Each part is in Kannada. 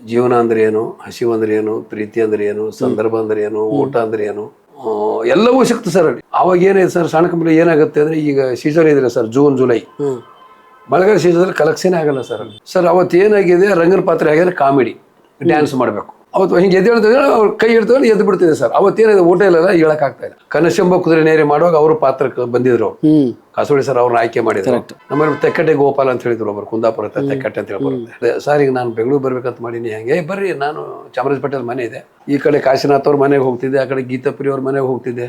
ಜೀವನ ಅಂದ್ರೆ ಏನು? ಹಸಿವು ಅಂದ್ರೆ ಏನು? ಪ್ರೀತಿ ಅಂದ್ರೆ ಏನು? ಸಂದರ್ಭ ಅಂದ್ರೆ ಏನು? ಊಟ ಅಂದ್ರೆ ಏನು? ಎಲ್ಲವೂ ಸಿಕ್ತು ಸರ್ ಅಲ್ಲಿ. ಅವಾಗ ಏನಿದೆ ಸರ್ ಸಣ್ಣ ಕಂಪ್ನಿ ಏನಾಗುತ್ತೆ ಅಂದ್ರೆ ಈಗ ಸೀಸನ್ ಇದ್ರೆ ಸರ್ ಜೂನ್ ಜುಲೈ ಮಳೆಗಾಲ ಸೀಸನ್ ಕಲೆಕ್ಷನ್ ಆಗಲ್ಲ ಸರ್ ಸರ್ ಅವತ್ತು ಏನಾಗಿದೆ? ರಂಗನ ಪಾತ್ರೆ ಆಗಿದ್ರೆ ಕಾಮಿಡಿ. ಡ್ಯಾನ್ಸ್ ಮಾಡಬೇಕು. ಅವತ್ತು ಹಿಂಗೆ ಎದ್ದು ಹೇಳ್ತಿದ್ರೆ ಅವ್ರು ಕೈ ಹಿಡ್ತಾರೆ ಎದ್ದು ಬಿಡ್ತಿದೆ ಸರ್. ಅವತ್ತೇನಿದೆ ಊಟ ಇಲ್ಲ ಹೇಳಕ್ ಆಗ್ತಾ ಇಲ್ಲ. ಕನಶಂಬ ಕುದುರೆ ನೇರಿ ಮಾಡುವಾಗ ಅವರು ಪಾತ್ರಕ್ಕೆ ಬಂದಿದ್ರು. ಕಾಸೋಳಿ ಸರ್ ಅವ್ರನ್ನ ಆಯ್ಕೆ ಮಾಡಿದ್ರು. ನಮ್ಮಲ್ಲಿ ತೆಕ್ಕಟ್ಟೆ ಗೋಪಾಲ್ ಅಂತ ಹೇಳಿದ್ರು ಒಬ್ಬರು ಕುಂದಾಪುರ ತೆಕ್ಕಟ್ಟೆ ಅಂತ ಹೇಳಿ ಸರ್ ಈಗ ನಾನು ಬೆಂಗಳೂರು ಬರ್ಬೇಕಂತ ಮಾಡೀನಿ ಹಂಗೆ? "ಏ, ಬರ್ರಿ ನಾನು ಚಾಮರಾಜಪೇಟೆ ಮನೆ ಇದೆ. ಈ ಕಡೆ ಕಾಶಿನಾಥ್ ಅವ್ರ ಮನೆಗೆ ಹೋಗ್ತಿದ್ದೆ ಆ ಕಡೆ ಗೀತಾಪುರಿ ಅವ್ರ ಮನೆಗೆ ಹೋಗ್ತಿದ್ದೆ.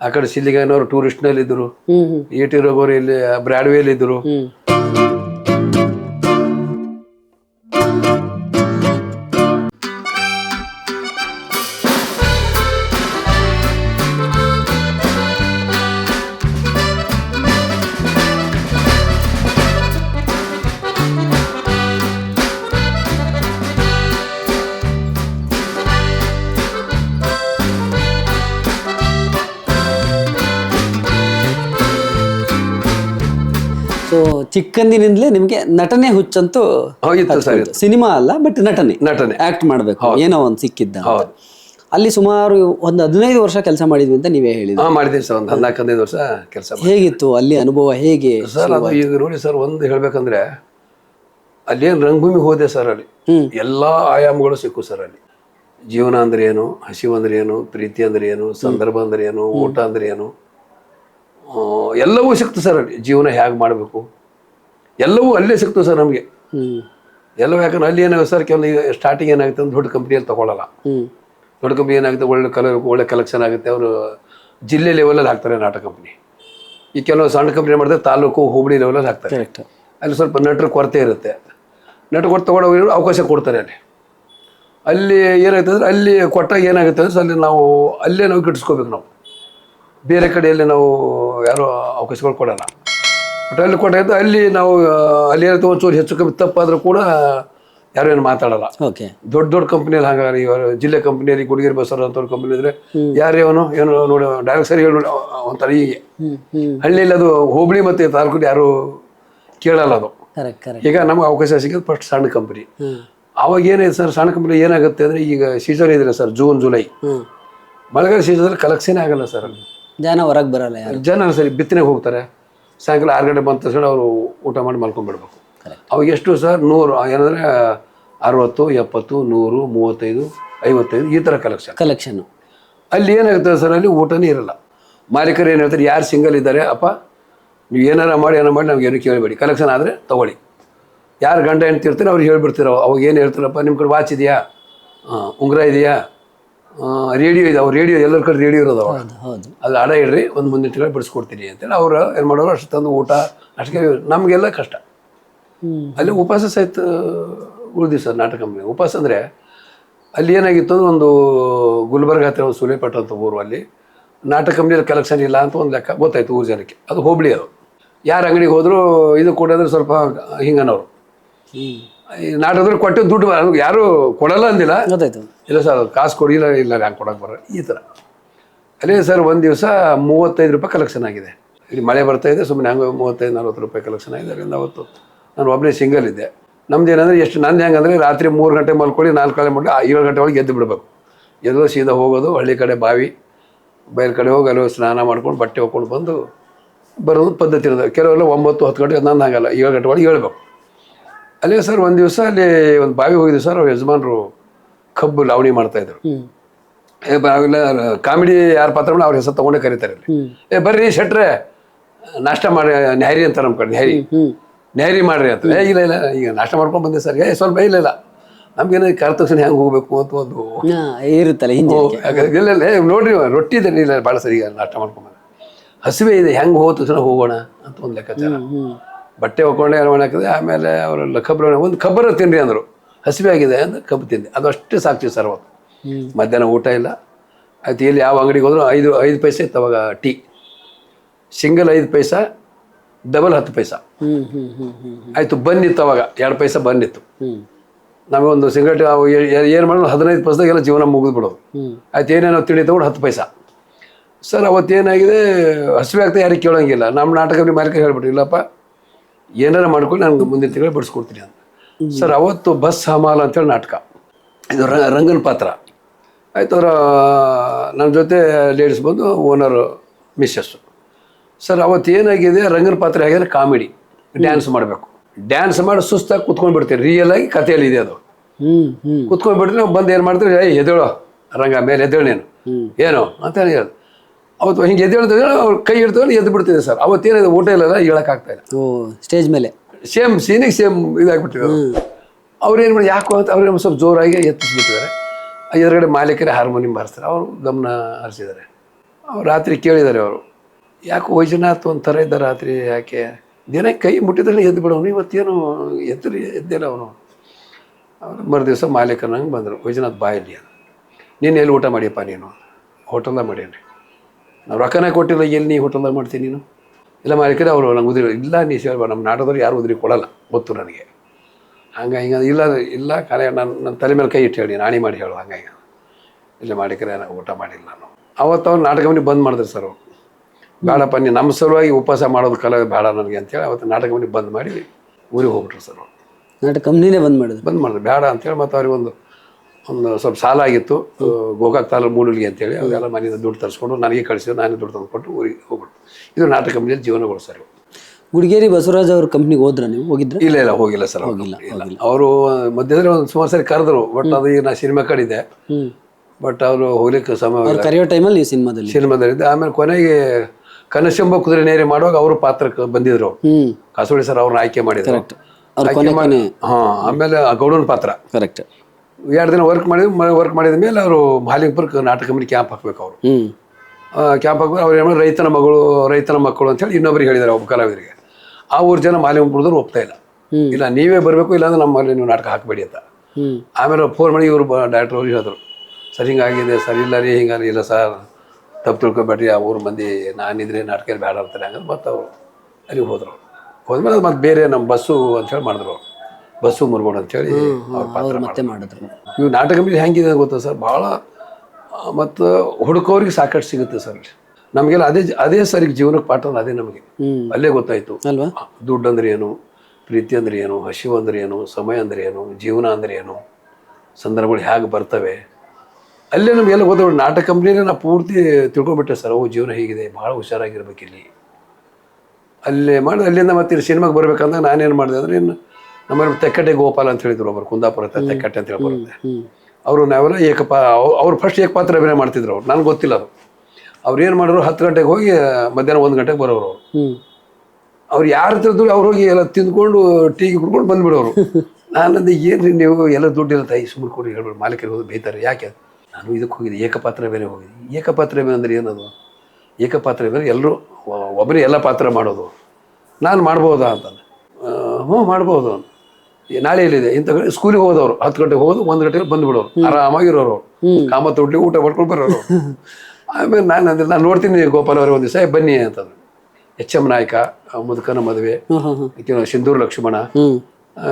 ಆ ಕಡೆ ಸಿಲ್ಲಿಗನವರು ಟೂರಿಸ್ಟ್ನಲ್ಲಿ ಇದ್ರು ಏಟಿ ಇ ಟಿ ಇಲ್ಲಿ ಬ್ರಾಡ್ವೇಲ್ ಇದ್ರು ಚಿಕ್ಕಂದಿನಿಂದಲೇ ನಿಮಗೆ ನಟನೆ ಹುಚ್ಚಂತೂ ಹೋಗಿತ್ತು ಸರ್. ಸಿನಿಮಾ ಅಲ್ಲ ಬಟ್ ನಟನೆ. ನಟನೆ. ಆಕ್ಟ್ ಮಾಡಬೇಕು. ಏನೋ ಒಂದು ಸಿಕ್ಕಿದ್ದ ಅಂತ. ಹೌದು. ಅಲ್ಲಿ ಸುಮಾರು ಒಂದು ಹದಿನೈದು ವರ್ಷ ಕೆಲಸ ಮಾಡಿದ್ವಿ ಅಂತ ನೀವೇ ಹೇಳಿದ್ರಿ ಹಾ ಮಾಡಿದ್ದೀನಿ ಸರ್. ಒಂದು ಹದಿನಾಲ್ಕು ಹದಿನೈದು ವರ್ಷ ಕೆಲಸ ಹೇಗಿತ್ತು? ಅಲ್ಲಿ ಅನುಭವ ಹೇಗೆ ಸರ್ ಅದು ಈಗ ನೋಡಿ ಸರ್ ಒಂದು ಹೇಳ್ಬೇಕಂದ್ರೆ ಏನು ರಂಗಭೂಮಿ ಹೋದೆ ಸರ್ ಅಲ್ಲಿ. ಎಲ್ಲ ಎಲ್ಲಾ ಆಯಾಮಗಳು ಸಿಕ್ಕು ಸರ್ ಅಲ್ಲಿ. ಜೀವನ ಅಂದ್ರೆ ಏನು ಹಸಿವು ಅಂದ್ರೆ ಏನು ಪ್ರೀತಿ ಅಂದ್ರೆ ಏನು ಸಂದರ್ಭ ಅಂದ್ರೆ ಏನು ಊಟ ಅಂದ್ರೆ ಏನು ಆ, ಎಲ್ಲವೂ ಸಿಕ್ತು ಸರ್ ಅಲ್ಲಿ. ಜೀವನ ಹೇಗೆ ಮಾಡಬೇಕು? ಎಲ್ಲವೂ ಅಲ್ಲೇ ಸಿಕ್ತು ಸರ್ ನಮಗೆ. ಎಲ್ಲವೂ ಯಾಕಂದ್ರೆ ಅಲ್ಲಿ ಏನಾಗುತ್ತೆ ಸರ್ ಕೆಲವು ಸ್ಟಾರ್ಟಿಂಗ್ ಏನಾಗುತ್ತೆ ಅಂದ್ರೆ ದೊಡ್ಡ ಕಂಪ್ನಿಯಲ್ಲಿ ತಗೊಳ್ಳಲ್ಲ ದೊಡ್ಡ ಕಂಪ್ನಿ ಏನಾಗುತ್ತೆ ಒಳ್ಳೆ ಕಲರ್ ಒಳ್ಳೆ ಕಲೆಕ್ಷನ್ ಆಗುತ್ತೆ. ಅವರು ಜಿಲ್ಲೆ ಲೆವೆಲಲ್ಲಿ ಹಾಕ್ತಾರೆ ನಾಟಕ ಕಂಪ್ನಿ ಈ ಕೆಲವು ಸಣ್ಣ ಕಂಪ್ನಿ ಮಾಡಿದ್ರೆ ತಾಲೂಕು ಹೋಬಳಿ ಲೆವೆಲಲ್ಲಿ ಹಾಕ್ತಾರೆ. ಕರೆಕ್ಟ್ ಅಲ್ಲಿ ಸ್ವಲ್ಪ ನಟರ ಕೊರತೆ ಇರುತ್ತೆ. ನಟರು ಕೊರತೆ ತಗೊಳ್ಳೋ ಅವಕಾಶ ಕೊಡ್ತಾರೆ ಅಲ್ಲಿ. ಅಲ್ಲಿ ಏನಾಗುತ್ತೆ ಅಂದರೆ ಅಲ್ಲಿ ಕೊಟ್ಟಾಗ ಏನಾಗುತ್ತೆ ಅಂದ್ರೆ ಅಲ್ಲಿ ನಾವು ಅಲ್ಲೇ ನಾವು ಗಿಟ್ಟಿಸ್ಕೋಬೇಕು ನಾವು. ಬೇರೆ ಕಡೆಯಲ್ಲಿ ನಾವು ಯಾರು ಅವಕಾಶಗಳು ಕೊಡಲ್ಲ. ಬಟ್ ಅಲ್ಲಿ ಕೊಟ್ಟಾಗ ಅಲ್ಲಿ ನಾವು ಅಲ್ಲಿ ಏನಾಗುತ್ತೆ ಒಂಚೂರು ಹೆಚ್ಚು ಕಮ್ಮಿ ತಪ್ಪಾದರೂ ಕೂಡ ಯಾರು ಏನು ಮಾತಾಡಲ್ಲ. ಓಕೆ ದೊಡ್ಡ ದೊಡ್ಡ ಕಂಪ್ನಿಯಲ್ಲಿ ಹಂಗಾರೆ ಇವರು ಜಿಲ್ಲೆ ಕಂಪ್ನಿಯಲ್ಲಿ ಗುಡಿಗೆರೆ ಅಂತ ಒಂದು ಕಂಪ್ನಿ ಇದ್ರೆ ಯಾರು ಅವನು ಏನು ನೋಡಿ ಡೈರೆಕ್ಟ್ ಸರಿ ಹೇಳಿ ಒಂಥರ ಹೀಗೆ. ಹಳ್ಳಿಯಲ್ಲಿ ಅದು ಹೋಬಳಿ ಮತ್ತು ತಾಲೂಕು ಯಾರು ಕೇಳಲ್ಲ ಅದು. ಈಗ ನಮ್ಗೆ ಅವಕಾಶ ಸಿಗೋದು ಫಸ್ಟ್ ಸಣ್ಣ ಕಂಪ್ನಿ ಅವಾಗ ಏನಾಯ್ತು ಸರ್ ಸಣ್ಣ ಕಂಪ್ನಿ ಏನಾಗುತ್ತೆ ಅಂದರೆ ಈಗ ಸೀಸನ್ ಇದ್ರೆ ಸರ್ ಜೂನ್ ಜುಲೈ ಮಳೆಗಾಲ ಸೀಸನ್ ಕಲೆಕ್ಷನ್ ಆಗಲ್ಲ ಸರ್ ಅಲ್ಲಿ. ಜನ ಹೊರಗೆ ಬರಲ್ಲ ಜನ ಸರಿ ಬಿತ್ತನೆಗೆ ಹೋಗ್ತಾರೆ. ಸಾಯಂಕಾಲ ಆರು ಗಂಟೆ ಬಂದ ತಕ್ಷಣ ಅವರು ಊಟ ಮಾಡಿ ಮಲ್ಕೊಂಡ್ಬಿಡ್ಬೇಕು. ಅವಾಗ ಎಷ್ಟು ಸರ್ ನೂರು ಏನಂದರೆ ಅರವತ್ತು ಎಪ್ಪತ್ತು ನೂರು ಮೂವತ್ತೈದು ಐವತ್ತೈದು ಈ ಥರ ಕಲೆಕ್ಷನ್ ಕಲೆಕ್ಷನ್ನು ಅಲ್ಲಿ ಏನಾಗುತ್ತೆ ಸರ್? ಅಲ್ಲಿ ಊಟನೇ ಇರಲ್ಲ. ಮಾಲೀಕರು ಏನು ಹೇಳ್ತಾರೆ? ಯಾರು ಸಿಂಗಲ್ ಇದ್ದಾರೆ ಅಪ್ಪ ನೀವು ಏನಾರ ಮಾಡಿ ಏನೋ ಮಾಡಿ ನಮ್ಗೆ ಏನು ಕೇಳಬೇಡಿ. ಕಲೆಕ್ಷನ್ ಆದರೆ ತಗೊಳ್ಳಿ. ಯಾರು ಗಂಡ ಹೆಂಡ್ತಿ ಇರ್ತಾರೆ ಅವ್ರಿಗೆ ಹೇಳ್ಬಿಡ್ತೀರ. ಅವಾಗ ಏನು ಹೇಳ್ತಾರಪ್ಪ? ನಿಮ್ಮ ಕಡೆ ವಾಚ್ ಇದೆಯಾ? ಹಾಂ ಉಂಗುರ ಇದೆಯಾ? ರೇಡಿಯೋ ಇದೆ ಅವ್ರು ರೇಡಿಯೋ ಎಲ್ಲರ ಕಡೆ ರೇಡಿಯೋ ಇರೋದು ಹೌದು ಹೌದು. ಅಲ್ಲಿ ಅಡ ಇಡ್ರಿ ಒಂದು ಮುಂದಿನ ತಿಂಗಳು ಬಿಡಿಸ್ಕೊಡ್ತೀನಿ ಅಂತೇಳಿ ಅವ್ರು ಏನು ಮಾಡೋರು ಅಷ್ಟು ತಂದು ಊಟ ಅಷ್ಟಕ್ಕೆ ನಮಗೆಲ್ಲ ಕಷ್ಟ. ಅಲ್ಲಿ ಉಪವಾಸ ಸಹಿತ ಉಳಿದಿ ಸರ್ ನಾಟಕ ಕಂಪ್ನಿ ಉಪವಾಸ ಅಂದರೆ ಅಲ್ಲಿ ಏನಾಗಿತ್ತು ಅಂದ್ರೆ ಒಂದು ಗುಲ್ಬರ್ಗ ಹತ್ತಿರ ಒಂದು ಸುಲೇಪಟ್ಟ ಅಂತ ಊರು ಅಲ್ಲಿ. ನಾಟಕ ಕಂಪ್ನಿಯಲ್ಲಿ ಕಲೆಕ್ಷನ್ ಇಲ್ಲ ಅಂತ ಒಂದು ಲೆಕ್ಕ ಗೊತ್ತಾಯ್ತು ಊರು ಜನಕ್ಕೆ. ಅದು ಹೋಬಳಿ ಅದು. ಯಾರು ಅಂಗಡಿಗೆ ಹೋದರೂ ಇದು ಕೊಡೋದ್ರೆ ಸ್ವಲ್ಪ ಹಿಂಗನವರು. ನಾಟಕದಲ್ಲಿ ಕೊಟ್ಟು ದುಡ್ಡು ನಮ್ಗೆ ಯಾರು ಕೊಡಲ್ಲ ಅಂದಿಲ್ಲ. ಗೊತ್ತಾಯ್ತು. ಇಲ್ಲ ಸರ್ ಕಾಸು ಕೊಡಿಲ್ಲ ಇಲ್ಲ ನಾನು ಕೊಡೋಕೆ ಬರ ಈ ಥರ. ಅಲ್ಲೇ ಸರ್ ಒಂದು ದಿವಸ ಮೂವತ್ತೈದು ರೂಪಾಯಿ ಕಲೆಕ್ಷನ್ ಆಗಿದೆ. ಇಲ್ಲಿ ಮಳೆ ಬರ್ತಾ ಇದೆ ಸುಮ್ಮನೆ ಹಂಗೆ ಮೂವತ್ತೈದು ನಲ್ವತ್ತು ರೂಪಾಯಿ ಕಲೆಕ್ಷನ್ ಆಗಿದೆ ಅದರಿಂದ ಅವತ್ತು ನಾನು ಒಬ್ಬನೇ ಸಿಂಗಲ್ ಇದ್ದೆ. ನಮ್ದು ಏನಂದರೆ ಎಷ್ಟು ನಂದು ಹೆಂಗಂದ್ರೆ ರಾತ್ರಿ ಮೂರು ಗಂಟೆ ಮಲ್ಕೊಳ್ಳಿ ನಾಲ್ಕು ಕಡೆ ಮಾಡಿ ಏಳು ಗಂಟೆ ಒಳಗೆ ಎದ್ದು ಬಿಡಬೇಕು. ಎಲ್ಲೋ ಸೀದಾ ಹೋಗೋದು ಹಳ್ಳಿ ಕಡೆ ಬಾವಿ ಬಯಲು ಕಡೆ ಹೋಗಿ ಅಲ್ಲಿ ಸ್ನಾನ ಮಾಡ್ಕೊಂಡು ಬಟ್ಟೆ ಹೋಗ್ಕೊಂಡು ಬಂದು ಬರೋದು ಪದ್ಧತಿ ಇರೋದು. ಕೆಲವೆಲ್ಲ ಒಂಬತ್ತು ಹತ್ತು ಗಂಟೆ ನಂದು ಹಂಗಲ್ಲ ಏಳು ಗಂಟೆ ಒಳಗೆ ಹೇಳ್ಬೇಕು. ಅಲ್ಲೇ ಸರ್ ಒಂದು ದಿವಸ ಅಲ್ಲಿ ಒಂದು ಬಾವಿ ಹೋಗಿದ್ವಿ ಸರ್ ಅವ್ರ ಯಜಮಾನರು ಕಬ್ಬು ಲಾವಣಿ ಮಾಡ್ತಾ ಇದ್ರು. ಏ ಬಾವಿಲ್ಲ ಕಾಮಿಡಿ ಯಾರ ಪಾತ್ರ ಮಾಡಿ ಅವ್ರ ಹೆಸರು ತೊಗೊಂಡೇ ಕರೀತಾರೆ ಅಲ್ಲಿ. ಏ ಬರ್ರಿ ಶೆಟ್ರೆ ನಾಷ್ಟ ಮಾಡಿ ನ್ಯಾರಿ ಅಂತ ನಮ್ಮ ಕಡೆ ನ್ಯಾರಿ. ನ್ಯಾರಿ ಮಾಡ್ರಿ ಅಂತ. ಏ ಇಲ್ಲ ಇಲ್ಲ ಈಗ ನಾಷ್ಟ ಮಾಡ್ಕೊಂಡು ಬಂದೆ ಸರ್. ಏ ಸ್ವಲ್ಪ ಇಲ್ಲ ಇಲ್ಲ. ನಮ್ಗೇನ ಕರ್ ತಕ್ಷಣ ಹೆಂಗೆ ಹೋಗ್ಬೇಕು ಅಂತ ಒಂದು ಇರುತ್ತಲ್ಲ ಇಲ್ಲ ಇಲ್ಲ. ನೋಡ್ರಿ ರೊಟ್ಟಿ ಇದೆ ಇಲ್ಲ ಭಾಳ ಸರಿ ಈಗ ನಾಷ್ಟ ಮಾಡ್ಕೊಂಡು ಹಸಿವೆ ಇದೆ ಹೆಂಗೆ ಹೋದ ತಕ್ಷಣ ಹೋಗೋಣ ಅಂತ ಒಂದು ಲೆಕ್ಕಾಚಾರ. ಬಟ್ಟೆ ಒಕ್ಕೊಂಡೆ ಏನೋ ಮಾಡಾಕಿದೆ ಆಮೇಲೆ ಅವರೆಲ್ಲ ಕಬ್ಬರು ಒಂದು ಕಬ್ಬರ ತಿನ್ರಿ ಅಂದರು. ಹಸಿವೆ ಆಗಿದೆ ಅಂತ ಕಬ್ಬು ತಿಂದೆ ಅದು ಅಷ್ಟೇ ಸಾಕ್ತೀವಿ ಸರ್ ಅವತ್ತು. ಮಧ್ಯಾಹ್ನ ಊಟ ಇಲ್ಲ. ಆಯ್ತು ಇಲ್ಲಿ ಯಾವ ಅಂಗಡಿಗೆ ಹೋದ್ರು ಐದು ಐದು ಪೈಸೆ ಇತ್ತು ಅವಾಗ ಟೀ. ಸಿಂಗಲ್ ಐದು ಪೈಸ ಡಬಲ್ ಹತ್ತು ಪೈಸಾ. ಆಯಿತು ಬಂದಿತ್ತು ಅವಾಗ. ಎರಡು ಪೈಸಾ ಬಂದಿತ್ತು. ನಮಗೆ ನಮಗೊಂದು ಸಿಂಗಲ್ ಏನು ಮಾಡೋದು ಹದಿನೈದು ಪೈಸದಾಗೆಲ್ಲ ಜೀವನ ಮುಗಿದು ಬಿಡೋದು. ಆಯ್ತು ಏನೇನೋ ತಿಳಿ ತಗೊಂಡು ಹತ್ತು ಪೈಸ. ಸರ್ ಅವತ್ತೇನಾಗಿದೆ? ಹಸಿವೆ ಆಗ್ತಾ ಯಾರಿಗೆ ಕೇಳೋಂಗಿಲ್ಲ. ನಮ್ಮ ನಾಟಕ ಮಾಲೀಕ ಹೇಳ್ಬಿಟ್ಟು ಇಲ್ಲಪ್ಪ ಏನಾರ ಮಾಡ್ಕೊಂಡು ನನಗೆ ಮುಂದಿನ ತಿಂಗಳು ಬಿಡಿಸ್ಕೊಡ್ತೀನಿ ಅಂತ. ಸರ್ ಅವತ್ತು ಬಸ್ ಹಮಾಲ ಅಂತೇಳಿ ನಾಟಕ. ಇದು ರಂಗನ ಪಾತ್ರ. ಆಯ್ತು ಅವರ ನನ್ನ ಜೊತೆ ಲೇಡೀಸ್ ಬಂದು ಓನರ್ ಮಿಸ್ಸಸ್ಸು ಸರ್ ಅವತ್ತು ಏನಾಗಿದೆ ರಂಗನ ಪಾತ್ರ ಹೇಗಿದೆ ಕಾಮಿಡಿ. ಡ್ಯಾನ್ಸ್ ಮಾಡಬೇಕು. ಡ್ಯಾನ್ಸ್ ಮಾಡಿ ಸುಸ್ತಾಗಿ ಕುತ್ಕೊಂಡು ಬಿಡ್ತೀನಿ. ರಿಯಲ್ ಆಗಿ ಕಥೆಯಲ್ಲಿ ಇದೆ ಅದು. ಕುತ್ಕೊಂಡ್ಬಿಡ್ತೀನಿ ನಾವು ಬಂದು ಏನು ಮಾಡ್ತೀವಿ ಏಯ್ ಎದ್ದೇಳೋ. ರಂಗ ಮೇಲೆ ಎದ್ದೇಳು ನೀನು. ಏನು? ಅಂತ ಹೇಳಿ ಅವತ್ತು ಹಿಂಗೆ ಎದ್ದು ಎದ್ದೇಳ್ತಿದ್ರೆ ಅವ್ರು ಕೈ ಹಿಡ್ತೇವೆ ಎದ್ದು ಬಿಡ್ತಿದೆ ಸರ್. ಅವತ್ತೇನಿದೆ ಊಟ ಇಲ್ಲ ಹೇಳೋಕ್ಕಾಗ್ತಾ ಇಲ್ಲ. ಓ ಸ್ಟೇಜ್ ಮೇಲೆ. ಸೇಮ್ ಸೀನಿಗೆ ಸೇಮ್ ಇದಾಗ್ಬಿಟ್ಟಿದೆ. ಅವ್ರು ಏನು ಮಾಡಿ ಯಾಕೋ ಅಂತ ಅವ್ರಿಗೆ ಸ್ವಲ್ಪ ಜೋರಾಗಿ ಎತ್ತಿಸ್ಬಿಟ್ಟಿದ್ದಾರೆ. ಎದುರುಗಡೆ ಮಾಲೀಕರೇ ಹಾರ್ಮೋನಿಯಂ ಬಾರಿಸ್ತಾರೆ. ಅವರು ಗಮನ ಹರಿಸಿದ್ದಾರೆ. ಅವ್ರು ರಾತ್ರಿ ಕೇಳಿದ್ದಾರೆ ಅವರು. ಯಾಕೆ ವೈಜನಾಥ್ ಒಂಥರ ಇದ್ದ ರಾತ್ರಿ ಯಾಕೆ? ದಿನ ಕೈ ಮುಟ್ಟಿದ್ರೆ ಎದ್ದು ಬಿಡೋನು ಇವತ್ತೇನು ಎದ್ದು ಎದ್ದಿಲ್ಲ ಅವನು. ಅವ್ರು ಮರು ದಿವಸ ಮಾಲೀಕನಂಗೆ ಬಂದರು. ವೈಜನಾಥ್ ಬಾಯಲ್ಲಿ ನೀನು ಎಲ್ಲಿ ಊಟ ಮಾಡಿಯಪ್ಪ ನೀನು? ಹೋಟೆಲ್ದಾಗ ಮಾಡೇನ್ರಿ ನಾವು ರೊಕ್ಕನೇ ಕೊಟ್ಟಿಲ್ಲ ಎಲ್ಲಿ ನೀ ಹೋಟೆಲ್ದಾಗ ಮಾಡ್ತೀನಿ ನೀನು? ಇಲ್ಲ ಮಾಡಿಕೊಂಡು ಅವರು ನಂಗೆ ಉದ್ರಿ ಇಲ್ಲ ನೀ ಸೇರ್ಬ ನಮ್ಮ ನಾಟದವ್ರು ಯಾರು ಉದ್ರಿ ಕೊಡಲ್ಲ ಗೊತ್ತು ನನಗೆ. ಹಂಗೆ ಹಿಂಗೆ ಇಲ್ಲ ಇಲ್ಲ ಕಾಲೇ ನಾನು ನನ್ನ ತಲೆ ಮೇಲೆ ಕೈ ಇಟ್ಟು ಹೇಳಿ ನಾಣಿ ಮಾಡಿ ಹೇಳು ಹಂಗೆ ಹಿಂಗೆ ಇಲ್ಲ ಮಾಡಿಕರೆ ನಾನು ಊಟ ಮಾಡಿಲ್ಲ ನಾನು. ಅವತ್ತು ಅವ್ರು ನಾಟಕ ಮನೆ ಬಂದ್ ಮಾಡಿದ್ರು ಸರ್ ಅವರು. ಬೇಡಪ್ಪ ನೀ ನಮ್ಮ ಸಲುವಾಗಿ ಉಪವಾಸ ಮಾಡೋದು ಕಲ ಬೇಡ ನನಗೆ ಅಂತೇಳಿ ಅವತ್ತು ನಾಟಕ ಮನೆ ಬಂದ್ ಮಾಡಿ ಊರಿಗೆ ಹೋಗ್ಬಿಟ್ರು ಸರ್ ಅವರು. ನಾಟಕ ಕಂಪ್ನಿನೇ ಬಂದ್ ಮಾಡಿದ್ರು? ಬಂದ್ ಮಾಡಿದ್ರು ಬೇಡ ಅಂತೇಳಿ ಮತ್ತು ಅವ್ರಿಗೆ ಒಂದು ಒಂದು ಸ್ವಲ್ಪ ಸಾಲ ಆಗಿತ್ತು. ಗೋಕಾಕ್ ತಾಲೂಕು ಮೂಲಿಗೆ ಅಂತೇಳಿ ಅವೆಲ್ಲ ಮನೆಯಿಂದ ದುಡ್ಡು ತರಿಸ್ಕೊಂಡು ನನಗೆ ಕಳಿಸಿದ್ರು ನಾನೇ ದುಡ್ಡು ತಂದು ಕೊಟ್ಟು ಊರಿಗೆ ಹೋಗ್ಬಿಟ್ಟು ಇದು ನಾಟಕ ಕಂಪ್ನಿಯಲ್ಲಿ ಜೀವನಗಳು ಸರ್. ಇವು. ಗುಡಿಗೇರಿ ಬಸವರಾಜ್ ಅವ್ರ ಕಂಪ್ನಿಗೆ ಹೋದ್ರ ನೀವು? ಹೋಗಿದ್ರೆ? ಇಲ್ಲ ಇಲ್ಲ ಹೋಗಿಲ್ಲ ಸರ್ ಹೋಗಿಲ್ಲ, ಅವರು ಮಧ್ಯದಲ್ಲಿ ಒಂದು ಸುಮಾರು ಸರಿ ಕರೆದ್ರು ಬಟ್ ಅದು ಈಗ ನಾ ಸಿನಿಮಾ ಕಡಿದೆ. ಬಟ್ ಅವರು ಹೋಗ್ಲಿಕ್ಕೆ ಸಮಯ ಕರೆಯೋ ಟೈಮಲ್ಲಿ ಸಿನಿಮಾದಲ್ಲಿ? ಸಿನಿಮಾದಲ್ಲಿ ಆಮೇಲೆ ಕೊನೆಗೆ ಕನಶಂಬ ಕುದುರೆ ನೇರಿ ಮಾಡುವಾಗ ಅವರು ಪಾತ್ರಕ್ಕೆ ಬಂದಿದ್ರು. ಕಾಸೋಳಿ ಸರ್ ಅವ್ರನ್ನ ಆಯ್ಕೆ ಮಾಡಿದ್ರು. ಹಾ ಆಮೇಲೆ ಆ ಗೌಡನ ಪಾತ್ರ. ಕರೆಕ್ಟ್ ಎರಡು ದಿನ ವರ್ಕ್ ಮಾಡಿದ್ವಿ ವರ್ಕ್ ಮಾಡಿದ ಮೇಲೆ ಅವರು ಮಾಲಿಂಗ್ಪುರಕ್ಕೆ ನಾಟಕ ಕಂಪನಿ ಕ್ಯಾಂಪ್ ಹಾಕ್ಬೇಕು ಅವರು. ಕ್ಯಾಂಪ್ ಹಾಕ್ಬೇಕು ಅವ್ರು ಏನು ರೈತನ ಮಗಳು ರೈತನ ಮಕ್ಕಳು ಅಂತೇಳಿ ಇನ್ನೊಬ್ರಿಗೆ ಹೇಳಿದ್ದಾರೆ ಒಬ್ಬ ಕಲಾವಿದರಿಗೆ. ಆ ಊರು ಜನ ಮಾಲಿಂಗ್ಪುರದವ್ರು ಒಪ್ತಾ ಇಲ್ಲ. ಇಲ್ಲ ನೀವೇ ಬರಬೇಕು ಇಲ್ಲಾಂದ್ರೆ ನಮ್ಮಲ್ಲಿ ನೀವು ನಾಟಕ ಹಾಕಬೇಡಿ ಅಂತ. ಆಮೇಲೆ ಫೋನ್ ಮಾಡಿ ಇವರು ಡಾಕ್ಟ್ರ್ ಅವ್ರಿಗೆ ಹೇಳಿದ್ರು ಸರ್ ಹಿಂಗಾಗಿದೆ ಸರ್ ಇಲ್ಲ ರೀ ಹಿಂಗಾರ ಇಲ್ಲ ಸರ್. ತಪ್ಪು ತಿಳ್ಕೊಬೇಡ್ರಿ ಆ ಊರು ಮಂದಿ ನಾನಿದ್ರೆ ನಾಟಕ ಬೇಡ ಅಂತಾರೆ. ಹಂಗಂದ್ರೆ ಮತ್ತೆ ಅವರು ಅಲ್ಲಿಗೆ ಹೋದರು. ಹೋದ್ಮೇಲೆ ಮತ್ತೆ ಬೇರೆ ನಮ್ಮ ಬಸ್ಸು ಅಂತೇಳಿ ಮಾಡಿದ್ರು ಅವ್ರು. ಬಸ್ಸು ಮುರುಗೋಡು ಅಂತೇಳಿ ಅವ್ರ ಪಾತ್ರ ಮತ್ತೆ ಮಾಡಿದ್ರು. ಇವು ನಾಟಕ ಮೇಲೆ ಹೆಂಗಿದೆ ಗೊತ್ತಾ ಸರ್? ಭಾಳ ಮತ್ತು ಹುಡುಕೋರಿಗೆ ಸಾಕಷ್ಟು ಸಿಗುತ್ತೆ ಸರ್ ನಮಗೆಲ್ಲ ಅದೇ ಅದೇ ಸರ್ ಈಗ ಜೀವನಕ್ಕೆ ಪಾಠ ಅದೇ ನಮಗೆ. ಅಲ್ಲೇ ಗೊತ್ತಾಯಿತು. ಅಲ್ವಾ? ದುಡ್ಡು ಅಂದ್ರೆ ಏನು ಪ್ರೀತಿ ಅಂದ್ರೆ ಏನು ಹಸಿವು ಅಂದ್ರೆ ಏನು ಸಮಯ ಅಂದ್ರೆ ಏನು ಜೀವನ ಅಂದ್ರೆ ಏನು ಸಂದರ್ಭಗಳು ಹೇಗೆ ಬರ್ತವೆ. ಅಲ್ಲೇ ನಮಗೆಲ್ಲ ಗೊತ್ತಾಗ ನಾಟಕ ಕಂಪ್ನಿಲೇ ನಾ ಪೂರ್ತಿ ತಿಳ್ಕೊಂಡ್ಬಿಟ್ಟೆ ಸರ್ ಓ ಜೀವನ ಹೇಗಿದೆ ಭಾಳ ಹುಷಾರಾಗಿರ್ಬೇಕು ಇಲ್ಲಿ. ಅಲ್ಲೇ ಮಾಡಿ ಅಲ್ಲಿಂದ ಮತ್ತೆ ಸಿನಿಮಾಗೆ ಬರ್ಬೇಕಂದ್ರೆ ನಾನೇನು ಮಾಡಿದೆ ಅಂದ್ರೆ ಇನ್ನು ನಮ್ಮಲ್ಲಿ ತೆಕ್ಕಟ್ಟೆ ಗೋಪಾಲ ಅಂತ ಹೇಳಿದ್ರು ಒಬ್ಬರು ಕುಂದಾಪುರ ಹತ್ರ ತೆಕ್ಕಟ್ಟೆ ಅಂತ ಹೇಳಿ ಬರುತ್ತೆ ಅವರು ನಾವೆಲ್ಲ ಏಕಪ ಅವ್ರು ಫಸ್ಟ್ ಏಕಪಾತ್ರ ಅಭಿನಯ ಮಾಡ್ತಿದ್ರು ಅವ್ರು. ನನಗೆ ಗೊತ್ತಿಲ್ಲ ಅದು. ಅವ್ರು ಏನು ಮಾಡಿದ್ರು ಹತ್ತು ಗಂಟೆಗೆ ಹೋಗಿ ಮಧ್ಯಾಹ್ನ ಒಂದು ಗಂಟೆಗೆ ಬರೋರು ಅವರು. ಅವ್ರು ಯಾರ ಹತ್ರ ದುಡ್ಡು ಅವ್ರು ಹೋಗಿ ಎಲ್ಲ ತಿಂದ್ಕೊಂಡು ಟೀಗೆ ಕುಡ್ಕೊಂಡು ಬಂದ್ಬಿಡೋರು. ಏನು ಏನ್ರಿ ನೀವು? ಎಲ್ಲ ದುಡ್ಡಿಲ್ಲ ತಾಯಿ ಸುಮ್ಮನೆ ಕೊಡಿ ಹೇಳ್ಬಿಡು. ಮಾಲೀಕರಿಗೆ ಹೋಗಿ ಬೈತಾರೆ ಯಾಕೆ? ನಾನು ಇದಕ್ಕೆ ಹೋಗಿದ್ದೆ. ಏಕಪಾತ್ರ ಬೇರೆ ಹೋಗಿದ್ದೆ. ಏಕಪಾತ್ರ ಬೇರೆ ಅಂದ್ರೆ ಏನದು? ಏಕಪಾತ್ರ ಬೇರೆ ಎಲ್ಲರೂ ಒಬ್ಬರೇ ಎಲ್ಲ ಪಾತ್ರ ಮಾಡೋದು. ನಾನು ಮಾಡ್ಬೋದಾ ಅಂತ ಹ್ಞೂ ಮಾಡ್ಬೋದು ನಾಳೆ ಇಲ್ಲಿದೆ ಇಂಥ ಸ್ಕೂಲಿಗೆ ಹೋದವರು. ಹತ್ತು ಗಂಟೆಗೆ ಹೋಗೋದು ಒಂದು ಗಂಟೆಗೆ ಬಂದ್ಬಿಡೋರು. ಆರಾಮಾಗಿರೋರು. ಅವ್ರು. ಕಾಮತ್ ಉಡ್ಲಿ ಊಟ ಮಾಡ್ಕೊಂಡು ಬರೋರು. ಆಮೇಲೆ ನಾನು ಅಂದ್ರೆ ನಾನು ನೋಡ್ತೀನಿ ಗೋಪಾಲ್ ಅವ್ರಿಗೆ ಒಂದು ದಿವಸ ಬನ್ನಿ ಅಂತಂದ್ರು. ಎಚ್ ಎಂ ನಾಯಕ ಮುದುಕನ ಮದುವೆ ಸಿಂಧೂರು ಲಕ್ಷ್ಮಣ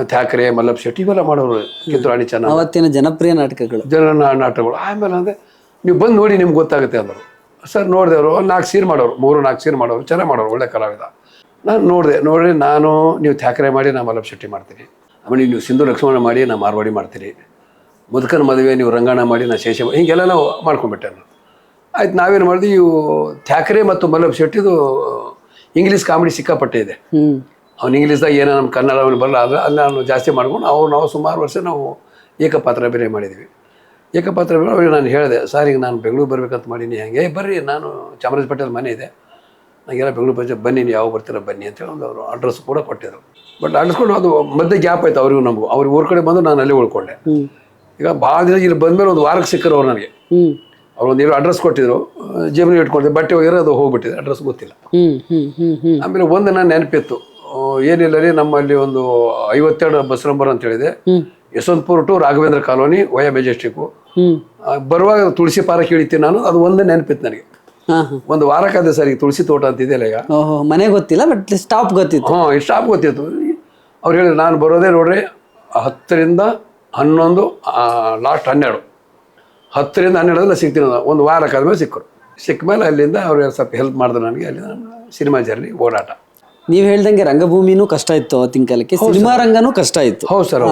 ಥ್ಯಾಕ್ರೆ ಮಲ್ಲಪ್ಪ ಶೆಟ್ಟಿ ಇವೆಲ್ಲ ಮಾಡೋರು ಕಿತ್ತೂರಾಣಿ ಚೆನ್ನ ಅವತ್ತಿನ ಜನಪ್ರಿಯ ನಾಟಕಗಳು. ಜನ ನಾಟಕಗಳು. ಆಮೇಲೆ ಅಂದ್ರೆ ನೀವು ಬಂದು ನೋಡಿ ನಿಮ್ಗೆ ಗೊತ್ತಾಗುತ್ತೆ ಅಂದರು. ಸರ್ ನೋಡಿದೆ ಅವರು ನಾಲ್ಕು ಸೀರೆ ಮಾಡೋರು. ಮೂರು ನಾಲ್ಕು ಸೀರೆ ಮಾಡೋರು. ಚೆನ್ನಾಗಿ ಮಾಡೋರು ಒಳ್ಳೆ ಕಲಾವಿದ. ನಾನು ನೋಡಿದೆ. ನೋಡಿ ನಾನು ನೀವು ಥ್ಯಾಕ್ರೆ ಮಾಡಿ ನಾನು ಮಲ್ಲಪ್ಪ ಶೆಟ್ಟಿ ಮಾಡ್ತೀನಿ. ಆಮೇಲೆ ನೀವು ಸಿಂಧು ಲಕ್ಷ್ಮಣ ಮಾಡಿ ನಾನು ಮಾರ್ವಾಡಿ ಮಾಡ್ತೀರಿ ಮುದುಕನ ಮದುವೆ ನೀವು ರಂಗಾಣ ಮಾಡಿ ನಾನು ಶೇಷ ಹೀಗೆಲ್ಲ ನಾವು ಮಾಡ್ಕೊಂಡ್ಬಿಟ್ಟೆ ನಾನು. ಆಯ್ತು ನಾವೇನು ಮಾಡಿದ್ವಿ ಇವು ಥ್ಯಾಕ್ರೆ ಮತ್ತು ಮಲ್ಲಪ್ಪ ಶೆಟ್ಟಿದು ಇಂಗ್ಲೀಷ್ ಕಾಮಿಡಿ ಸಿಕ್ಕಾಪಟ್ಟೆ ಇದೆ. ಅವ್ನು ಇಂಗ್ಲೀಷ್ದಾಗ ಏನೋ ನಮ್ಮ ಕನ್ನಡ ಅವನು ಬರಲ್ಲ ಆದರೆ ಅಲ್ಲಿ ನಾನು ಜಾಸ್ತಿ ಮಾಡ್ಕೊಂಡು ಅವ್ರು ನಾವು ಸುಮಾರು ವರ್ಷ ನಾವು ಏಕಪಾತ್ರ ಬೇರೆ ಮಾಡಿದ್ವಿ. ಏಕಪಾತ್ರ ಬೇರೆ ಅವ್ರಿಗೆ ನಾನು ಹೇಳಿದೆ ಸರ್ ಈಗ ನಾನು ಬೆಂಗಳೂರು ಬರಬೇಕಂತ ಮಾಡೀನಿ ಹೇಗೆ "ಏ, ಬರ್ರಿ ನಾನು ಚಾಮರಾಜಪೇಟೆಯಲ್ಲಿ ಮನೆ ಇದೆ. ನನಗೆಲ್ಲ ಬೆಂಗಳೂರು ಬಜೆ ಬನ್ನಿ ನೀವು ಯಾವಾಗ ಬರ್ತೀರ ಬನ್ನಿ ಅಂತೇಳಿ ಒಂದು ಅವರು ಅಡ್ರೆಸ್ ಕೂಡ ಕೊಟ್ಟಿದ್ರು. ಬಟ್ ಅಡ್ಸ್ಕೊಂಡು ಅದು ಮಧ್ಯೆ ಗ್ಯಾಪ್ ಆಯ್ತು ಅವ್ರಿಗೂ ನಮಗೂ. ಅವ್ರಿಗೆ ಊರ ಕಡೆ ಬಂದು ನಾನು ಅಲ್ಲೇ ಉಳ್ಕೊಂಡೆ. ಈಗ ಭಾಳ ದಿನ ಇಲ್ಲಿ ಬಂದಮೇಲೆ ಒಂದು ವಾರಕ್ಕೆ ಸಿಕ್ಕರು ಅವ್ರು ನನಗೆ. ಅವ್ರು ಒಂದು ಏನೋ ಅಡ್ರೆಸ್ ಕೊಟ್ಟಿದ್ರು. ಜೇಬಿನ ಇಟ್ಕೊಂಡಿದ್ದೆ ಬಟ್ಟೆ ಹೋಗಿರೋ ಅದು ಹೋಗ್ಬಿಟ್ಟಿದೆ. ಅಡ್ರೆಸ್ ಗೊತ್ತಿಲ್ಲ. ಆಮೇಲೆ ಒಂದು ನಾನು ನೆನಪಿತ್ತು. ಏನಿಲ್ಲ ರೀ ನಮ್ಮಲ್ಲಿ ಒಂದು ಐವತ್ತೆರಡು ಬಸ್ ನಂಬರ್ ಅಂತ ಹೇಳಿದೆ. Yeshwanthpur to Raghavendra colony via Majestic. ಬರುವಾಗ ತುಳಸಿ ಪಾರಕ್ಕೆ ಇಳಿತೀನಿ ನಾನು. ಅದು ಒಂದೇ ನೆನಪಿತ್ತು ನನಗೆ. ಒಂದು ವಾರ ಸರ್ ಈಗ ತುಳಸಿ ತೋಟ ಅಂತ ಇದೆಯಲ್ಲ ಈಗ? ಓಹೋ ಮನೆ ಗೊತ್ತಿಲ್ಲ ಬಟ್ ಸ್ಟಾಪ್ ಗೊತ್ತಿತ್ತು. ಹ್ಞೂ ಸ್ಟಾಪ್ ಗೊತ್ತಿತ್ತು. ಅವ್ರು ಹೇಳಿದ್ರು ನಾನು ಬರೋದೇ ನೋಡ್ರಿ ಹತ್ತರಿಂದ ಹನ್ನೊಂದು ಲಾಸ್ಟ್ ಹನ್ನೆರಡು. ಹತ್ತರಿಂದ ಹನ್ನೆರಡಲ್ಲ ಸಿಗ್ತೀನಿ ಒಂದು ಒಂದು ವಾರಕ್ಕಾದ್ಮೇಲೆ ಸಿಕ್ಕರು. ಸಿಕ್ಕ ಮೇಲೆ ಅಲ್ಲಿಂದ ಅವ್ರು ಸ್ವಲ್ಪ ಹೆಲ್ಪ್ ಮಾಡಿದ್ರು ನನಗೆ ಅಲ್ಲಿ ಸಿನಿಮಾ ಜರ್ನಿ ಓಡಾಟ. ನೀವು ಹೇಳ್ದಂಗೆ ರಂಗಭೂಮಿನೂ ಕಷ್ಟ ಇತ್ತು ಅವತ್ತಿನ ಕಾಲಕ್ಕೆ. ಸಿನಿಮಾ ರಂಗನೂ ಕಷ್ಟ ಇತ್ತು. ಹೌದು ಸರ್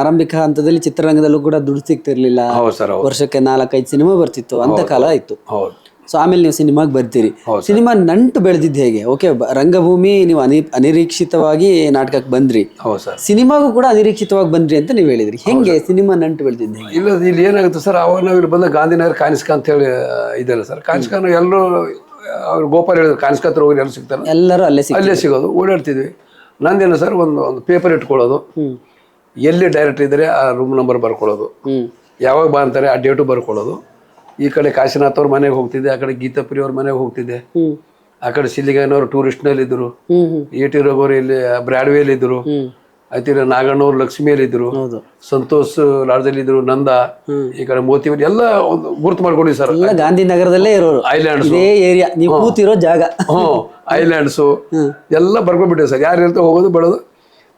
ಆರಂಭಿಕ ಹಂತದಲ್ಲಿ ಚಿತ್ರರಂಗದಲ್ಲೂ ಕೂಡ ದುಡ್ಡು ಸಿಗ್ತಿರ್ಲಿಲ್ಲ. ಹೌದು ಸರ್ ಹೌದು. ವರ್ಷಕ್ಕೆ ನಾಲ್ಕೈದು ಸಿನಿಮಾ ಬರ್ತಿತ್ತು. ಅಂತ ಕಾಲ ಇತ್ತು. ಹೌದು. ಸೊ ಆಮೇಲೆ ನೀವು ಸಿನಿಮಾಗೆ ಬರ್ತೀರಿ. ಸಿನಿಮಾ ನಂಟು ಬೆಳೆದಿದ್ದು ಹೇಗೆ? ಓಕೆ ರಂಗಭೂಮಿ ನೀವು ಅನಿ ಅನಿರೀಕ್ಷಿತವಾಗಿ ನಾಟಕಕ್ಕೆ ಬಂದ್ರಿ. ಹೌದು ಸರ್. ಸಿನಿಮಾಗೂ ಕೂಡ ಅನಿರೀಕ್ಷಿತವಾಗಿ ಬಂದ್ರಿ ಅಂತ ನೀವು ಹೇಳಿದ್ರಿ. ಹೆಂಗೆ ಸಿನಿಮಾ ನಂಟು ಬೆಳೆದಿದ್ದು ಹೇಗೆ? ಇಲ್ಲ ಇಲ್ಲಿ ಏನಾಗುತ್ತೆ ಸರ್ ಅವಾಗ ನಾವು ಇಲ್ಲಿ ಬಂದ ಗಾಂಧಿನಗರ ಕಾಣಿಸ್ಕ ಅಂತ ಹೇಳಿ ಇದೆಲ್ಲ ಸರ್. ಕಾನಿಸ್ಕನ ಎಲ್ಲರೂ ಅವ್ರು ಗೋಪಾಲ್ ಹೇಳಿದ್ರು ಕಾಣಿಸ್ಕತ್ರ ಹೋಗಿ ಎಲ್ಲರೂ ಸಿಗ್ತಾರೆ ಎಲ್ಲರೂ ಅಲ್ಲೇ ಸಿಗ್ ಅಲ್ಲೇ ಸಿಗೋದು ಓಡಾಡ್ತಿದ್ವಿ. ನಂದೇನು ಸರ್ ಒಂದು ಒಂದು ಪೇಪರ್ ಇಟ್ಕೊಳ್ಳೋದು. ಎಲ್ಲಿ ಡೈರೆಕ್ಟ್ ಇದ್ದರೆ ಆ ರೂಮ್ ನಂಬರ್ ಬರ್ಕೊಳ್ಳೋದು. ಯಾವಾಗ ಬಾ ಅಂತಾರೆ ಆ ಡೇಟು ಬರ್ಕೊಳ್ಳೋದು. ಈ ಕಡೆ ಕಾಶಿನಾಥ್ ಅವ್ರ ಮನೆಗೆ ಹೋಗ್ತಿದ್ದೆ ಆ ಕಡೆ ಗೀತಾಪ್ರಿ ಅವ್ರ ಮನೆಗೆ ಹೋಗ್ತಿದ್ದೆ. ಆ ಕಡೆ ಸಿಲ್ಲಿಗಾನವ್ರು ಟೂರಿಸ್ಟ್ನಲ್ಲಿ ಇದ್ರು. ಏಟಿ ಹ್ಮ್. ಎ ಟಿ ರಘುವರು ಇಲ್ಲಿ ಬ್ರಾಡ್ವೇಲಿ ಇದ್ರು. ಆಯ್ತಿರ ಆಯ್ತು ನಾಗಣ್ಣವ್ರು ಲಕ್ಷ್ಮಿಯಲ್ಲಿ ಇದ್ರು. ಹೌದು. ಸಂತೋಷ್ ಲಾಡ್ಜಲ್ಲಿ ಇದ್ರು ನಂದ. ಈ ಕಡೆ ಮೋತಿ ಎಲ್ಲ ಒಂದು ಗುರುತು ಮಾಡ್ಕೊಂಡಿ ಸರ್. ಗಾಂಧಿ ಗಾಂಧಿನಗರದಲ್ಲೇ ಇರೋರು. ಐಲ್ಯಾಂಡ್ಸ್ ಏರಿಯಾ ನೀವು ಕೂತಿರೋ ಜಾಗ. ಹ್ಞೂ ಐಲ್ಯಾಂಡ್ಸು ಎಲ್ಲ ಬರ್ಕೊಂಡ್ಬಿಟ್ಟಿವಿ ಸರ್. ಯಾರು ಹೇಳ್ತಾ ಹೋಗೋದು ಬಿಡೋದು.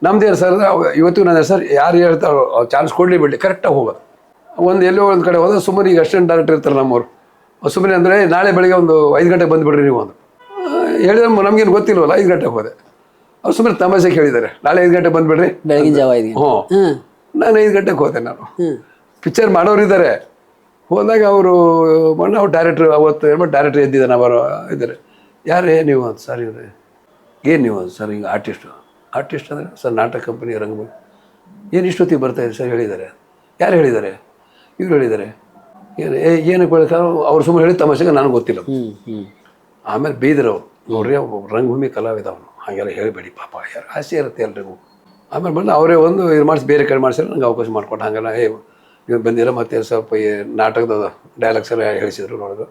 ನಮ್ದೇ ಸರ್ ಇವತ್ತು ನನ್ನ ಸರ್ ಯಾರು ಹೇಳ್ತಾರೋ ಚಾನ್ಸ್ ಕೊಡ್ಲಿ ಬಿಡಲಿ. ಕರೆಕ್ಟಾಗಿ ಹೋಗೋದು. ಒಂದು ಎಲ್ಲೋ ಒಂದು ಕಡೆ ಹೋದ್ರೆ ಸುಮ್ಮನೆ ಈಗ ಅಸಿಸ್ಟೆಂಟ್ ಡೈರೆಕ್ಟರ್ ಇರ್ತಾರೆ ನಮ್ಮವರು. ಸುಮ್ಮನೆ ಅಂದರೆ ನಾಳೆ ಬೆಳಗ್ಗೆ ಒಂದು ಐದು ಗಂಟೆಗೆ ಬಂದುಬಿಡ್ರಿ ನೀವು ಒಂದು ಹೇಳಿದ್ರೆ ನಮಗೇನು ಗೊತ್ತಿಲ್ವಲ್ಲ ಐದು ಗಂಟೆಗೆ ಹೋದೆ. ಅವ್ರು ಸುಮ್ಮನೆ ತಮಾಷೆ ಕೇಳಿದ್ದಾರೆ ನಾಳೆ ಐದು ಗಂಟೆಗೆ ಬಂದುಬಿಡ್ರಿ. ಬೆಳಗಿನ ಜಾವ ಐದು ಹ್ಞೂ ನಾನು ಐದು ಗಂಟೆಗೆ ಹೋದೆ ನಾನು. ಪಿಕ್ಚರ್ ಮಾಡೋರು ಇದ್ದಾರೆ ಹೋದಾಗ ಅವರು ಮಣ್ಣ ಅವ್ರು ಡೈರೆಕ್ಟ್ರ್ ಅವತ್ತು ಹೇಳ್ಬಿಟ್ಟು ಡೈರೆಕ್ಟ್ರ್ ಎದ್ದಿದ್ದಾನೆ ಅವರು ಇದ್ದಾರೆ. ಯಾರೇ ನೀವು ಅಂತ ಸರ್ ಇವ್ರೆ. ಏನು ನೀವು ಸರ್ ಹಿಂಗೆ ಆರ್ಟಿಸ್ಟು ಆರ್ಟಿಸ್ಟ್ ಅಂದರೆ ಸರ್ ನಾಟಕ ಕಂಪನಿ ರಂಗಭೂಮಿ ಏನು ಇಷ್ಟೊತ್ತಿಗೆ ಬರ್ತಾಯಿದೆ ಇದೆ ಸರ್ ಹೇಳಿದ್ದಾರೆ? ಯಾರು ಹೇಳಿದ್ದಾರೆ? ಇವ್ರು ಹೇಳಿದ್ದಾರೆ ಏನು ಏನಕ್ಕೆ ಬೆಳಕ ಅವ್ರು ಸುಮ್ಮನೆ ಹೇಳಿ ತಮಾಷೆಗೆ ನನಗೆ ಗೊತ್ತಿಲ್ಲ ಆಮೇಲೆ ಬೀದರು ಅವ್ರು ನೋಡ್ರಿ ರಂಗಭೂಮಿ ಕಲಾವಿದ ಅವನು. ಹಾಗೆಲ್ಲ ಹೇಳಬೇಡಿ ಪಾಪ ಯಾರು ಆಸೆ ಇರುತ್ತೆ ಎಲ್ರಿಗೂ. ಆಮೇಲೆ ಬಂದು ಅವರೇ ಒಂದು ಇದು ಮಾಡಿಸಿ ಬೇರೆ ಕಡೆ ಮಾಡಿಸಿದ್ರೆ ನಂಗೆ ಅವಕಾಶ ಮಾಡಿಕೊಟ್ಟು ಹಾಗೆಲ್ಲ. ಏ ನೀವು ಬಂದಿರ ಮತ್ತೆ ಸ್ವಲ್ಪ ಈ ನಾಟಕದ ಡೈಲಾಗ್ಸ್ ಎಲ್ಲ ಹೇಳಿಸಿದ್ರು ನೋಡೋದು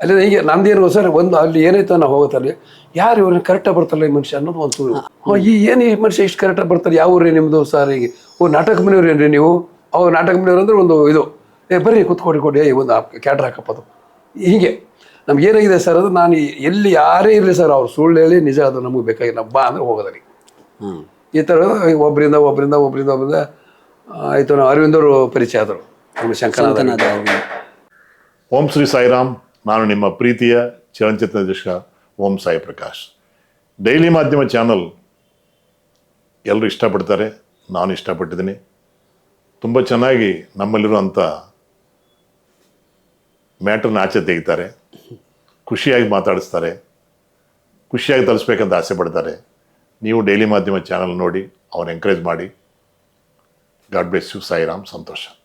ಅಲ್ಲಿ ಹೀಗೆ ನಮ್ದೇನು ಸರ್ ಒಂದು ಅಲ್ಲಿ ಏನಾಯ್ತು ನಾವು ಹೋಗುತ್ತಲ್ಲಿ ಯಾರು ಇವ್ರನ್ನ ಕರೆಕ್ಟಾಗಿ ಬರ್ತಾರಲ್ಲ ಈ ಮನುಷ್ಯ ಅನ್ನೋದು ಒಂದು ಸುಳ್ಳು. ಹಾಂ ಈ ಏನು ಈ ಮನುಷ್ಯ ಇಷ್ಟು ಕರೆಕ್ಟಾಗಿ ಬರ್ತಾರೆ? ಯಾವ ಊರೇ ನಿಮ್ಮದು ಸರ್ ಈಗ ಓ ನಾಟಕ ಮನೆಯವ್ರು ಏನ್ರಿ ನೀವು? ಅವಾಗ ನಾಟಕ ಮಾಡಿದ್ರು ಅಂದ್ರೆ ಒಂದು ಇದು ಏ ಬರ್ರಿ ಕುತ್ಕೊಡಿ ಕೊಡಿ ಏ ಒಂದು ಕ್ಯಾಟ್ರ್ ಹಾಕಪ್ಪದು ಹೀಗೆ ನಮ್ಗೆ ಏನಾಗಿದೆ ಸರ್ ಅದು ನಾನು ಎಲ್ಲಿ ಯಾರೇ ಇರಲಿ ಸರ್ ಅವ್ರು ಸುಳ್ಳು ಹೇಳಿ ನಿಜ ಅದು ನಮಗೆ ಬೇಕಾಗಿಲ್ಲ ಬಾ ಅಂದ್ರೆ ಹ್ಞೂ ಈ ಥರ ಒಬ್ಬರಿಂದ ಒಬ್ಬರಿಂದ ಒಬ್ಬರಿಂದ ಒಬ್ಬರಿಂದ ಆಯಿತು ನಾವು ಅರವಿಂದರು ಪರಿಚಯ ಆದರು ನಮ್ಮ ಶಂಕರನಾಥ ಶಂಕನಾಥ ಓಂ ಶ್ರೀ ಸಾಯಿರಾಮ್ ನಾನು ನಿಮ್ಮ ಪ್ರೀತಿಯ ಚಲನಚಿತ್ರ ನಿರ್ದೇಶಕ ಓಂ ಸಾಯಿ ಪ್ರಕಾಶ್. ಡೈಲಿ ಮಾಧ್ಯಮ ಚಾನಲ್ ಎಲ್ಲರೂ ಇಷ್ಟಪಡ್ತಾರೆ ನಾನು ಇಷ್ಟಪಟ್ಟಿದ್ದೀನಿ. ತುಂಬ ಚೆನ್ನಾಗಿ ನಮ್ಮಲ್ಲಿರುವಂಥ ಮ್ಯಾಟ್ರನ್ನ ಆಚೆ ತೆಗಿತಾರೆ. ಖುಷಿಯಾಗಿ ಮಾತಾಡಿಸ್ತಾರೆ. ಖುಷಿಯಾಗಿ ತಲುಪಿಸ್ಬೇಕಂತ ಆಸೆ ಪಡ್ತಾರೆ. ನೀವು ಡೈಲಿ ಮಾಧ್ಯಮ ಚಾನಲ್ ನೋಡಿ ಅವ್ರನ್ನ ಎಂಕರೇಜ್ ಮಾಡಿ. God bless you Sairam, Santhosh.